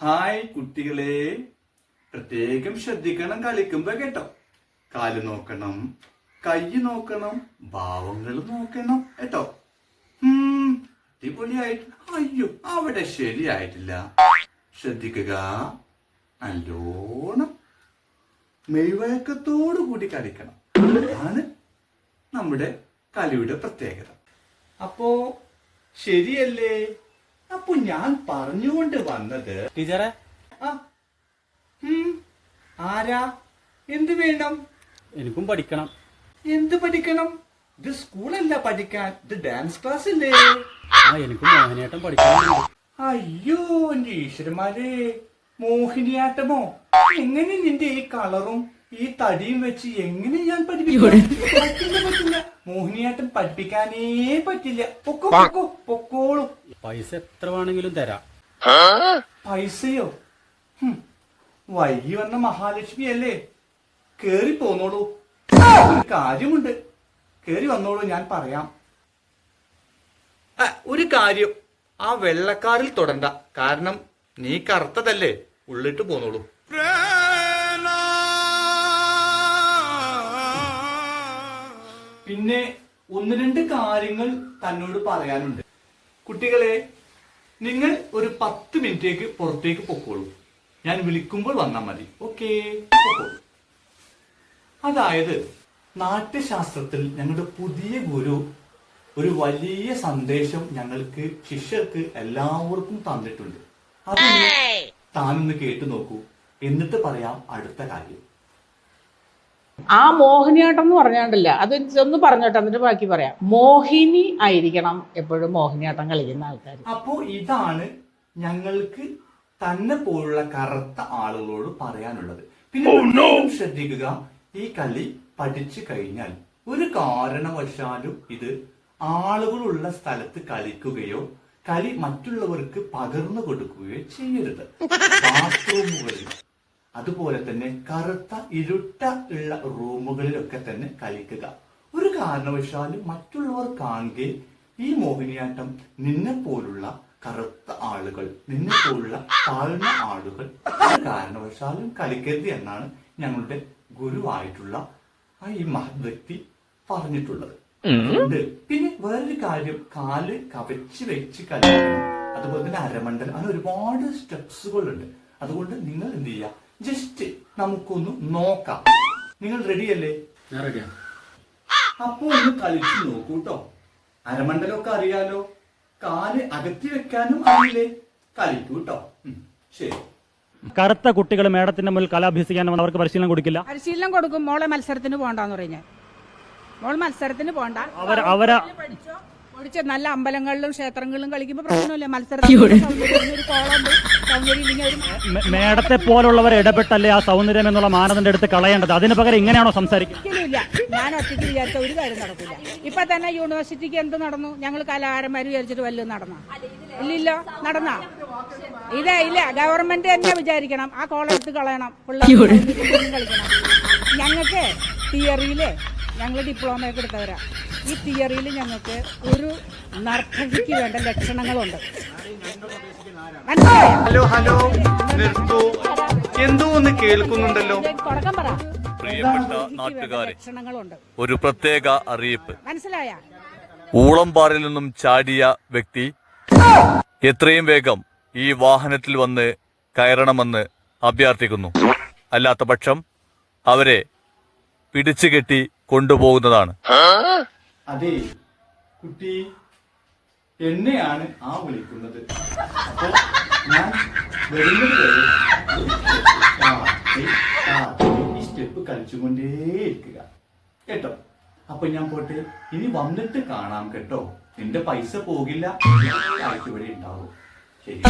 Hi കുട്ടികളെ. പ്രത്യേകം ശ്രദ്ധിക്കണം കളിക്കുമ്പോ കേട്ടോ. കാൽ നോക്കണം കൈ നോക്കണം ഭാവങ്ങൾ നോക്കണം കേട്ടോ. അടിപൊളിയായിട്ട് അയ്യോ അവിടെ ശരിയായിട്ടില്ല. ശ്രദ്ധിക്കുക. നല്ലോണം മെയ്വഴക്കത്തോടു കൂടി കളിക്കണം. അതാണ് നമ്മുടെ കളിയുടെ പ്രത്യേകത. അപ്പോ ശരിയല്ലേ? അപ്പൊ ഞാൻ പറഞ്ഞുകൊണ്ട് വന്നത് ടീച്ചറെ? ആ. ഉം, ആരാ? എന്ത് വേണം? എനിക്കും പഠിക്കണം. എന്ത് പഠിക്കണം? ഇത് സ്കൂളല്ല പഠിക്കാൻ. ഇത് ഡാൻസ് ക്ലാസ് അല്ലേ? ആ എനിക്കും മോഹിനിയാട്ടം പഠിക്കണം അയ്യോ എന്റെ ഈശ്വരന്മാരെ. മോഹിനിയാട്ടമോ? എങ്ങനെ നിന്റെ ഈ കളറും ഈ തടിയും വെച്ച് എങ്ങനെ ഞാൻ പഠിപ്പിക്കും? പറ്റില്ല പറ്റില്ല. മോഹിനിയാട്ടം പഠിപ്പിക്കാനേ പറ്റില്ല. പൊക്കോ പൊക്കോ പൊക്കോളൂ. പൈസ എത്ര വേണമെങ്കിലും തരാം. പൈസയോ? ഹും, വൈകി വന്ന മഹാലക്ഷ്മി അല്ലേ? കേറി പോന്നോളൂ. ഒരു കാര്യമുണ്ട്. കേറി വന്നോളൂ ഞാൻ പറയാം. ഒരു കാര്യം. ആ വെള്ളക്കാരിൽ തുടണ്ട. കാരണം നീ കറുത്തതല്ലേ. ഉള്ളിട്ട് പോന്നോളൂ. പിന്നെ ഒന്ന് രണ്ട് കാര്യങ്ങൾ തന്നോട് പറയാനുണ്ട്. കുട്ടികളെ നിങ്ങൾ ഒരു പത്ത് മിനിറ്റേക്ക് പുറത്തേക്ക് പൊക്കോളൂ. ഞാൻ വിളിക്കുമ്പോൾ വന്നാൽ മതി. ഓക്കേ പൊക്കോളൂ. അതായത് നാട്യശാസ്ത്രത്തിൽ ഞങ്ങളുടെ പുതിയ ഗുരു ഒരു വലിയ സന്ദേശം ഞങ്ങൾക്ക് ശിഷ്യർക്ക് എല്ലാവർക്കും തന്നിട്ടുണ്ട്. അത് താനൊന്ന് കേട്ടു നോക്കൂ. എന്നിട്ട് പറയാം അടുത്ത കാര്യം. ആ മോഹിനിയാട്ടം എന്ന് പറഞ്ഞാണ്ടല്ല. അത് ഒന്ന് പറഞ്ഞോട്ടെ എന്നിട്ട് ബാക്കി പറയാം. മോഹിനി ആയിരിക്കണം എപ്പോഴും മോഹിനിയാട്ടം കളിക്കുന്ന ആൾക്കാർ അപ്പോ ഇതാണ് ഞങ്ങൾക്ക് തന്നെ പോലുള്ള കറുത്ത ആളുകളോട് പറയാനുള്ളത്. പിന്നെ പ്രത്യേകം ശ്രദ്ധിക്കുക ഈ കളി പഠിച്ചു കഴിഞ്ഞാൽ ഒരു കാരണവശാലും ഇത് ആളുകളുള്ള സ്ഥലത്ത് കളിക്കുകയോ കളി മറ്റുള്ളവർക്ക് പകർന്നു കൊടുക്കുകയോ ചെയ്യരുത്. ബാത്റൂമുകളിൽ. അതുപോലെ തന്നെ കറുത്ത ഇരുട്ട ഉള്ള റൂമുകളിലൊക്കെ തന്നെ കളിക്കുക. ഒരു കാരണവശാലും മറ്റുള്ളവർ കാണുകയും ഈ മോഹിനിയാട്ടം നിന്നെ പോലുള്ള കറുത്ത ആളുകൾ നിന്നെ പോലുള്ള താഴ്ന്ന ആളുകൾ ഒരു കാരണവശാലും കളിക്കരുത് എന്നാണ് ഞങ്ങളുടെ ഗുരുവായിട്ടുള്ള ആ ഈ മഹത് വ്യക്തി പറഞ്ഞിട്ടുള്ളത്. പിന്നെ വേറൊരു കാര്യം കാൽ കവച്ച് വെച്ച് കളിക്കണം. അതുപോലെ തന്നെ അരമണ്ടൽ അങ്ങനെ ഒരുപാട് സ്റ്റെപ്സുകളുണ്ട്. അതുകൊണ്ട് നിങ്ങൾ എന്ത് ചെയ്യുക? ജസ്റ്റ് നമുക്കൊന്ന് നോക്കാം. നിങ്ങൾ റെഡിയല്ലേ ഞാൻ റെഡിയാ അപ്പൊ ഒന്ന് കളിച്ചു നോക്കൂട്ടോ അരമണ്ടലൊക്കെ അറിയാലോ. കാൽ അകത്തി വെക്കാനും അറിയില്ലേ കളിക്കൂ കേട്ടോ ശരി. കറുത്ത കുട്ടികൾ മേടത്തിന്റെ മുന്നിൽ കല അഭ്യസിക്കാൻ അവർക്ക് പരിശീലനം കൊടുക്കില്ല. പരിശീലനം കൊടുക്കും മോളെ മത്സരത്തിന് പോകണ്ടെന്ന് പറയും മോൾ മത്സരത്തിന് പോണ്ട അവർ അവരെ പഠിച്ചോ? പഠിച്ച് നല്ല അമ്പലങ്ങളിലും ക്ഷേത്രങ്ങളിലും കളിക്കുമ്പോൾ പ്രശ്നമില്ല. മത്സരം മേടത്തെ പോലുള്ളവർ ഇടപെട്ടല്ലേ ആ സൗന്ദര്യം എന്നുള്ള മാനദണ്ഡം എടുത്ത് കളയേണ്ടത്? അതിന് പകരം ഇങ്ങനെയാണോ സംസാരിക്കുന്നത് ഞാൻ ഒറ്റയ്ക്ക് വിചാരിച്ച ഒരു കാര്യം നടക്കില്ല ഇപ്പൊ തന്നെ യൂണിവേഴ്സിറ്റിക്ക് എന്ത് നടന്നു? ഞങ്ങൾ കലാകാരന്മാർ വിചാരിച്ചിട്ട് വല്ലതും നടന്ന? ഇല്ലല്ലോ. നടന്ന? ഇതേ ഇല്ല. ഗവൺമെന്റ് തന്നെ വിചാരിക്കണം. ആ കോളെടുത്ത് കളയണം. പിള്ളേർ കളിക്കണം. ഞങ്ങൾക്ക് തിയറിയിലെ ഞങ്ങൾ ഡിപ്ലോമയൊക്കെ എടുത്തവരാ. ഈ തിയറിയിൽ ഞങ്ങൾക്ക് ഒരു നർത്തകിക്ക് വേണ്ട ലക്ഷണങ്ങളുണ്ട്. ഹലോ ഹലോ നിർത്തൂ. എന്തോ ഒന്ന് കേൾക്കുന്നുണ്ടല്ലോ. തുടക്കം പറ. പ്രിയപ്പെട്ട നാട്ടുകാരെ ലക്ഷണങ്ങളുണ്ട്. ഒരു പ്രത്യേക അറിയിപ്പ്. മനസ്സിലായ? ഊളംപാറിൽ നിന്നും ചാടിയ വ്യക്തി എത്രയും വേഗം ഈ വാഹനത്തിൽ വന്ന് കയറണമെന്ന് അഭ്യർത്ഥിക്കുന്നു. അല്ലാത്ത പക്ഷം അവരെ പിടിച്ചുകെട്ടി കൊണ്ടുപോകുന്നതാണ്. അതെ കുട്ടി എന്നെയാണ് ആ വിളിക്കുന്നത്. അപ്പൊ ഞാൻ വരുന്നത് വരെ ഈ സ്റ്റെപ്പ് കളിച്ചുകൊണ്ടേയിരിക്കുക കേട്ടോ? അപ്പൊ ഞാൻ പോട്ടെ ഇനി വന്നിട്ട് കാണാം കേട്ടോ. നിന്റെ പൈസ പോകില്ല. ഇവിടെ ഉണ്ടാവും. ശരി.